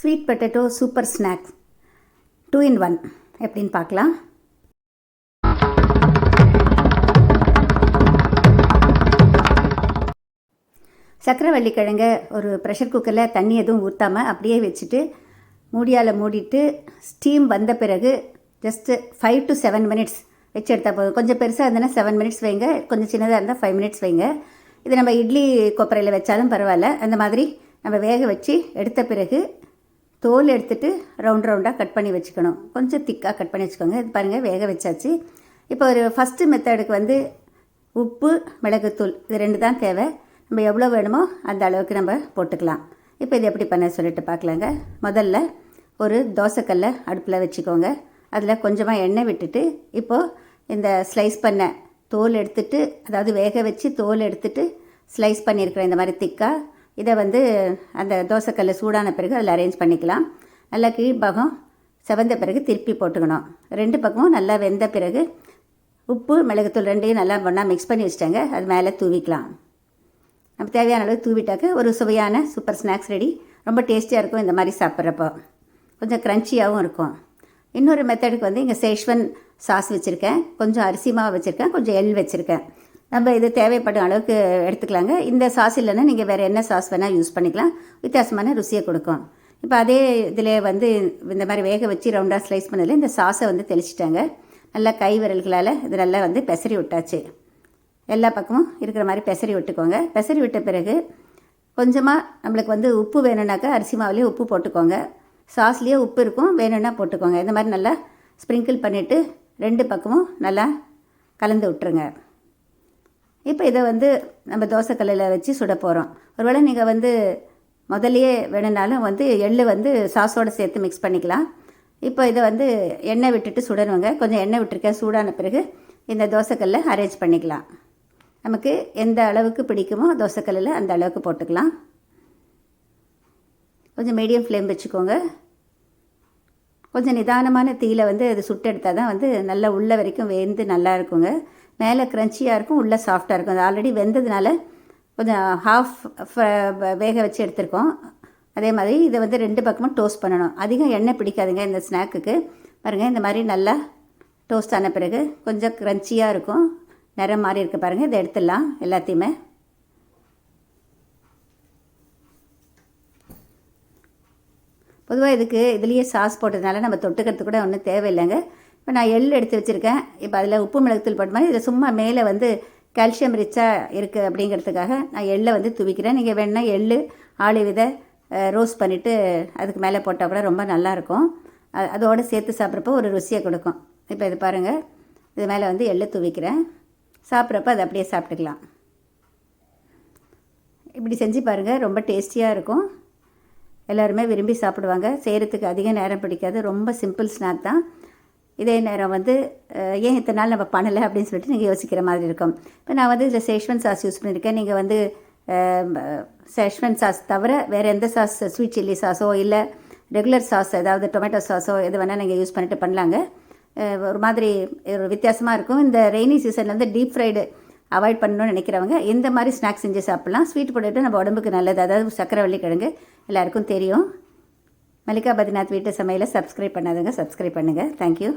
Sweet potato super snack. Two in one. எப்படின்னு பார்க்கலாம். சக்கரவள்ளி கிழங்க ஒரு ப்ரெஷர் குக்கரில் தண்ணி எதுவும் ஊற்றாமல் அப்படியே வச்சுட்டு மூடியால் மூடிட்டு ஸ்டீம் வந்த பிறகு just five to seven minutes வச்சு எடுத்தால் போதும். கொஞ்சம் பெருசாக இருந்ததுன்னா செவன் மினிட்ஸ் வைங்க. கொஞ்சம் சின்னதாக இருந்தால் ஃபைவ் மினிட்ஸ் வைங்க. இது நம்ம இட்லி கொப்பரையில் வச்சாலும் பரவாயில்ல. அந்த மாதிரி நம்ம வேக வச்சு எடுத்த பிறகு தோல் எடுத்துகிட்டு ரவுண்ட் ரவுண்டாக கட் பண்ணி வச்சுக்கணும். கொஞ்சம் திக்காக கட் பண்ணி வச்சுக்கோங்க. இது பாருங்கள் வேக வச்சாச்சு. இப்போ ஒரு ஃபஸ்ட்டு மெத்தடுக்கு வந்து உப்பு மிளகுத்தூள் இது ரெண்டு தான் தேவை. நம்ம எவ்வளோ வேணுமோ அந்த அளவுக்கு நம்ம போட்டுக்கலாம். இப்போ இது எப்படி பண்ண சொல்லிட்டு பார்க்கலாங்க. முதல்ல ஒரு தோசைக்கல்லை அடுப்பில் வச்சுக்கோங்க. அதில் கொஞ்சமாக எண்ணெய் விட்டுட்டு இப்போது இந்த ஸ்லைஸ் பண்ண தோல் எடுத்துட்டு அதாவது வேக வச்சு தோல் எடுத்துட்டு ஸ்லைஸ் பண்ணியிருக்கிறேன் இந்த மாதிரி திக்காக இதை வந்து அந்த தோசைக்கல்லை சூடான பிறகு அதில் அரேஞ்ச் பண்ணிக்கலாம். நல்லா கீழ்பாகம் செவந்த பிறகு திருப்பி போட்டுக்கணும். ரெண்டு பக்கமும் நல்லா வெந்த பிறகு உப்பு மிளகுத்தூள் ரெண்டையும் நல்லா ஒன்றா மிக்ஸ் பண்ணி வச்சுட்டாங்க. அது மேலே தூவிக்கலாம். நம்ம தேவையான அளவு தூவிட்டாக்க ஒரு சுவையான சூப்பர் ஸ்நாக்ஸ் ரெடி ரொம்ப டேஸ்டியாக இருக்கும் இந்த மாதிரி சாப்பிட்றப்போ. கொஞ்சம் க்ரன்ச்சியாகவும் இருக்கும். இன்னொரு மெத்தடுக்கு வந்து இங்கே சேஷ்வன் சாஸ் வச்சுருக்கேன். கொஞ்சம் அரிசி மாவு வச்சுருக்கேன். கொஞ்சம் எள் வச்சுருக்கேன். நம்ம இது தேவைப்படும் அளவுக்கு எடுத்துக்கலாங்க. இந்த சாஸ் இல்லைன்னா நீங்கள் வேறு என்ன சாஸ் வேணால் யூஸ் பண்ணிக்கலாம். வித்தியாசமான ருசியை கொடுக்கும். இப்போ அதே இதில் வந்து இந்த மாதிரி வேக வச்சு ரவுண்டாக ஸ்லைஸ் பண்ணதில் இந்த சாஸை வந்து தெளிச்சிட்டாங்க. நல்லா கை விரல்களால் இது நல்லா வந்து பெசரி விட்டாச்சு. எல்லா பக்கமும் இருக்கிற மாதிரி பெசரி விட்டுக்கோங்க. பெசரி விட்ட பிறகு கொஞ்சமாக நம்மளுக்கு வந்து உப்பு வேணும்னாக்கா அரிசி மாவுலேயே உப்பு போட்டுக்கோங்க. சாஸ்லேயே உப்பு இருக்கும். வேணும்னா போட்டுக்கோங்க. இந்த மாதிரி நல்லா ஸ்ப்ரிங்கிள் பண்ணிவிட்டு ரெண்டு பக்கமும் நல்லா கலந்து விட்டுருங்க. இப்போ இதை வந்து நம்ம தோசைக்கல்லில் வச்சு சுட போகிறோம் ஒருவேளை நீங்கள் வந்து முதல்லையே வேணும்னாலும் வந்து எள்ளு வந்து சாஸோடு சேர்த்து மிக்ஸ் பண்ணிக்கலாம். இப்போ இதை வந்து எண்ணெய் விட்டுட்டு சுடணுங்க. கொஞ்சம் எண்ணெய் விட்டுருக்கேன். சூடான பிறகு இந்த தோசைக்கல்லை அரேஞ்ச் பண்ணிக்கலாம். நமக்கு எந்த அளவுக்கு பிடிக்குமோ தோசைக்கல்லில் அந்த அளவுக்கு போட்டுக்கலாம். கொஞ்சம் மீடியம் ஃப்ளேம் வச்சுக்கோங்க. கொஞ்சம் நிதானமான தீயில் வந்து அது சுட்டெடுத்தால் தான் வந்து நல்லா உள்ள வரைக்கும் வேந்து நல்லா இருக்குங்க. மேலே க்ரன்ச்சியாக இருக்கும் உள்ளே சாஃப்டாக இருக்கும். அது ஆல்ரெடி வெந்ததுனால கொஞ்சம் ஹாஃப் வேக வச்சு எடுத்திருக்கோம். அதே மாதிரி இதை வந்து ரெண்டு பக்கமும் டோஸ்ட் பண்ணணும். அதிகம் எண்ணெய் பிடிக்காதுங்க இந்த ஸ்நாக்குக்கு பாருங்கள் இந்த மாதிரி நல்லா டோஸ்ட் ஆன பிறகு கொஞ்சம் க்ரன்ச்சியாக இருக்கும். நிறம் மாறி இருக்குது பாருங்கள் இதை எடுத்துடலாம் எல்லாத்தையுமே. பொதுவாக இதுக்கு இதுலேயே சாஸ் போட்டதுனால நம்ம தொட்டுக்கிறதுக்கு கூட ஒன்றும் தேவையில்லைங்க. இப்போ நான் எள் எடுத்து வச்சுருக்கேன். இப்போ அதில் உப்பு மிளகுத்தூள் போட்ட மாதிரி இதில் சும்மா மேலே வந்து கால்சியம் ரிச்சாக இருக்குது அப்படிங்கிறதுக்காக நான் எள்ளை வந்து துவிக்கிறேன். நீங்கள் வேணால் எள் ஆளி விதை ரோஸ்ட் பண்ணிவிட்டு அதுக்கு மேலே போட்டால் கூட ரொம்ப நல்லாயிருக்கும் அதோடு சேர்த்து சாப்பிட்றப்போ ஒரு ருசியை கொடுக்கும். இப்போ இது பாருங்கள் இது மேலே வந்து எள்ளு துவிக்கிறேன். சாப்பிட்றப்ப அதை அப்படியே சாப்பிட்டுக்கலாம். இப்படி செஞ்சு பாருங்கள் ரொம்ப டேஸ்டியாக இருக்கும். எல்லாருமே விரும்பி சாப்பிடுவாங்க. செய்கிறதுக்கு அதிக நேரம் பிடிக்காது. ரொம்ப சிம்பிள் ஸ்நாக் தான். இதே நேரம் வந்து ஏன் இத்தனை நாள் நம்ம பண்ணலை அப்படின்னு சொல்லிட்டு நீங்கள் யோசிக்கிற மாதிரி இருக்கும். இப்போ நான் வந்து இதில் சேஷ்வன் சாஸ் யூஸ் பண்ணியிருக்கேன். நீங்கள் வந்து சேஷ்வன் சாஸ் தவிர வேறு எந்த சாஸ் ஸ்வீட் சில்லி சாஸோ இல்லை ரெகுலர் சாஸ் ஏதாவது டொமேட்டோ சாஸோ எது வேணால் நீங்கள் யூஸ் பண்ணிட்டு பண்ணலாங்க. ஒரு மாதிரி ஒரு வித்தியாசமாக இருக்கும். இந்த ரெய்னி சீசனில் வந்து டீப் ஃப்ரைடு அவாய்ட் பண்ணணும்னு நினைக்கிறவங்க இந்த மாதிரி ஸ்நாக்ஸ் செஞ்சு சாப்பிட்லாம். ஸ்வீட் பொட்டேட்டோ நம்ம உடம்புக்கு நல்லது. அதாவது சக்கரவள்ளி கிழங்கு எல்லாருக்கும் தெரியும். மல்லிகா பத்ரிநாத் வீட்டு சமையலை சப்ஸ்கிரைப் பண்ணாதுங்க சப்ஸ்கிரைப் பண்ணுங்கள் தேங்க்யூ